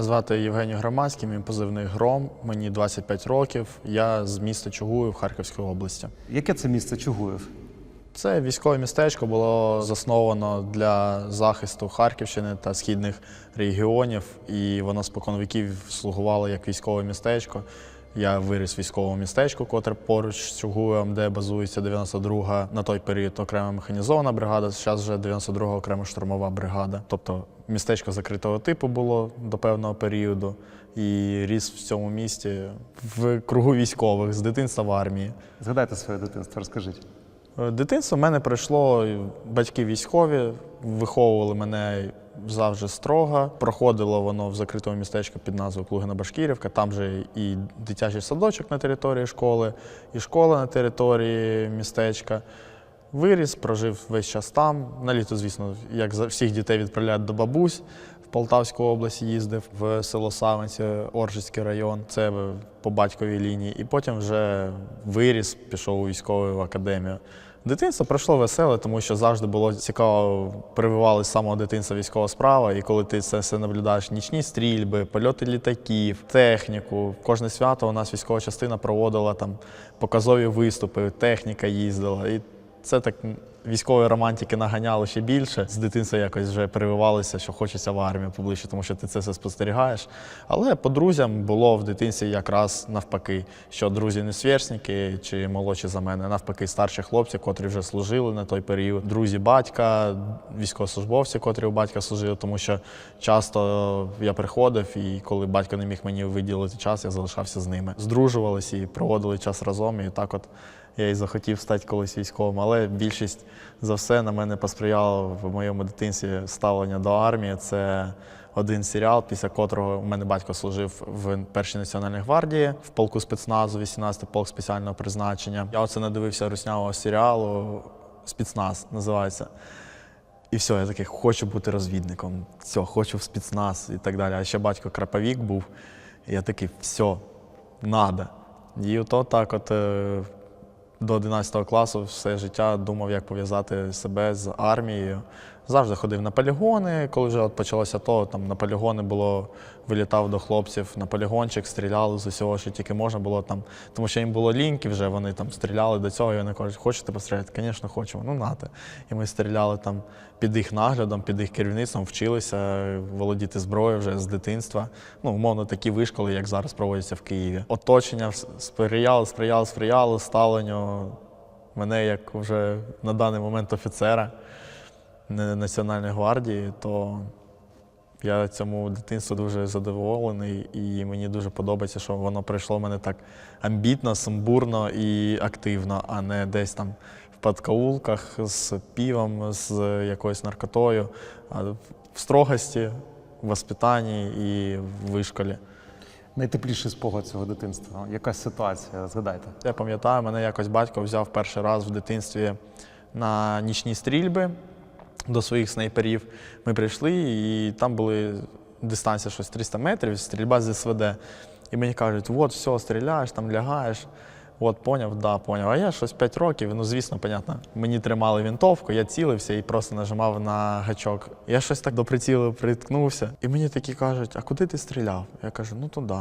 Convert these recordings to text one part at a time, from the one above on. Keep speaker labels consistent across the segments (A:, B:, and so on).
A: Мене звати Євгеній Громадський, мій позивний Гром. Мені 25 років. Я з міста Чугуїв Харківської області.
B: Яке це місце Чугуїв?
A: Це військове містечко було засновано для захисту Харківщини та східних регіонів, і воно спокон віків слугувало як військове містечко. Я виріс в військовому містечку, котре поруч з Чугуєм, де базується 92-га на той період окрема механізована бригада, зараз вже 92-га окрема штурмова бригада. Тобто містечко закритого типу було до певного періоду і ріс в цьому місті в кругу військових з дитинства в армії.
B: Згадайте своє дитинство, розкажіть.
A: Е, Дитинство в мене пройшло, батьки військові, виховували мене завжди строго. Проходило воно в закритому містечку під назвою Клугина Башкірівка. Там же і дитячий садочок на території школи, і школа на території містечка. Виріс, прожив весь час там. На літо, звісно, як за всіх дітей відправляють до бабусь. В Полтавську область їздив в село Савинці, Оржицький район. Це по батьковій лінії. І потім вже виріс, пішов у військову академію. Дитинство пройшло веселе, тому що завжди було цікаво, прививали з самого дитинства військова справа. І коли ти це все наблюдаєш, нічні стрільби, польоти літаків, техніку. Кожне свято у нас військова частина проводила там показові виступи, техніка їздила. І це так військової романтики наганяло ще більше. З дитинства якось вже прививалося, що хочеться в армію поближче, тому що ти це все спостерігаєш. Але по друзям було в дитинстві якраз навпаки, що друзі не сверстники чи молодші за мене, навпаки, старші хлопці, котрі вже служили на той період. Друзі батька, військовослужбовці, котрі у батька служили, тому що часто я приходив, і коли батько не міг мені виділити час, я залишався з ними. Здружувалися і проводили час разом. І так от я і захотів стати колись військовим. Але більшість за все на мене посприяло в моєму дитинстві ставлення до армії. Це один серіал, після котрого у мене батько служив в першій національній гвардії в полку спецназу, 18-й полк спеціального призначення. Я оце надивився руснявого серіалу Спецназ називається. І все, я такий, хочу бути розвідником, все, хочу в спецназ і так далі. А ще батько краповік був. І я такий, все, надо. І ото так от е, до 11 класу все життя думав, як пов'язати себе з армією. Завжди ходив на полігони. Коли вже от почалося то, там на полігони було, вилітав до хлопців на полігончик, стріляли з усього, що тільки можна було там. Тому що їм було ліньки вже, вони там стріляли до цього, і вони кажуть, хочете постріляти? Звісно, хочемо. Ну, нате. І ми стріляли там під їх наглядом, під їх керівництвом, вчилися володіти зброєю вже з дитинства. Ну, умовно, такі вишколи, як зараз проводяться в Києві. Оточення сприяло, сприяло, сприяло ставленню мене як вже на даний момент офіцера Національної гвардії, то я цьому дитинству дуже задоволений, і мені дуже подобається, що воно прийшло в мене так амбітно, сумбурно і активно, а не десь там в подкаулках з півом, з якоюсь наркотою, а в строгості, в воспитанні і в вишколі.
B: Найтепліший спогад цього дитинства. Якась ситуація, згадайте.
A: Я пам'ятаю, мене якось батько взяв перший раз в дитинстві на нічні стрільби до своїх снайперів. Ми прийшли, і там були дистанція щось 300 метрів, стрільба з СВД. І мені кажуть, от, все, стріляєш, там лягаєш. От, поняв, да, поняв. А я щось 5 років, ну звісно, понятно. Мені тримали вінтовку, я цілився і просто нажимав на гачок. Я щось так до прицілу приткнувся. І мені такі кажуть, а куди ти стріляв? Я кажу, ну туди.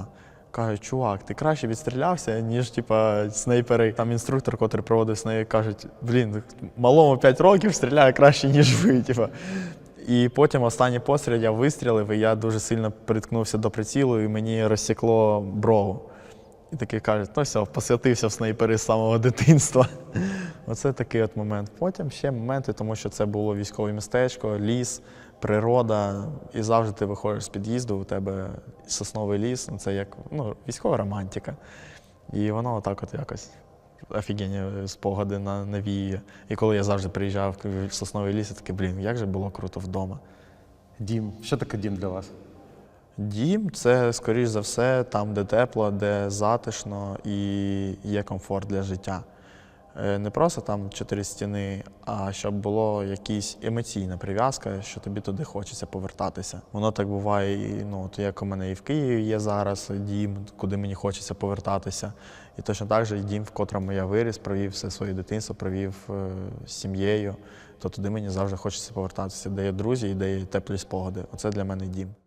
A: Кажуть, чувак, ти краще відстрілявся, ніж типа снайпери. Там інструктор, котрий проводив снайпер, кажуть, блін, малому 5 років стріляє краще, ніж ви. Типа. І потім останній постріл я вистрілив, і я дуже сильно приткнувся до прицілу, і мені розсікло брову. І такий кажуть, ну все, посвятився в снайпери з самого дитинства. Оце такий от момент. Потім ще моменти, тому що це було військове містечко, ліс, природа. І завжди ти виходиш з під'їзду, у тебе сосновий ліс, ну, це як ну, військова романтика. І воно отак от якось офігенні спогади на навіює. І коли я завжди приїжджав в сосновий ліс, я такий, блін, як же було круто вдома.
B: Дім. Що таке дім для вас?
A: Дім це, скоріш за все, там, де тепло, де затишно і є комфорт для життя. Е, Не просто там чотири стіни, а щоб було якась емоційна прив'язка, що тобі туди хочеться повертатися. Воно так буває, і, ну, от як у мене і в Києві є зараз дім, куди мені хочеться повертатися. І точно так же і дім, в котрому я виріс, провів все своє дитинство, провів е, з сім'єю, то туди мені завжди хочеться повертатися, де є друзі і де є теплі спогади. Оце для мене дім.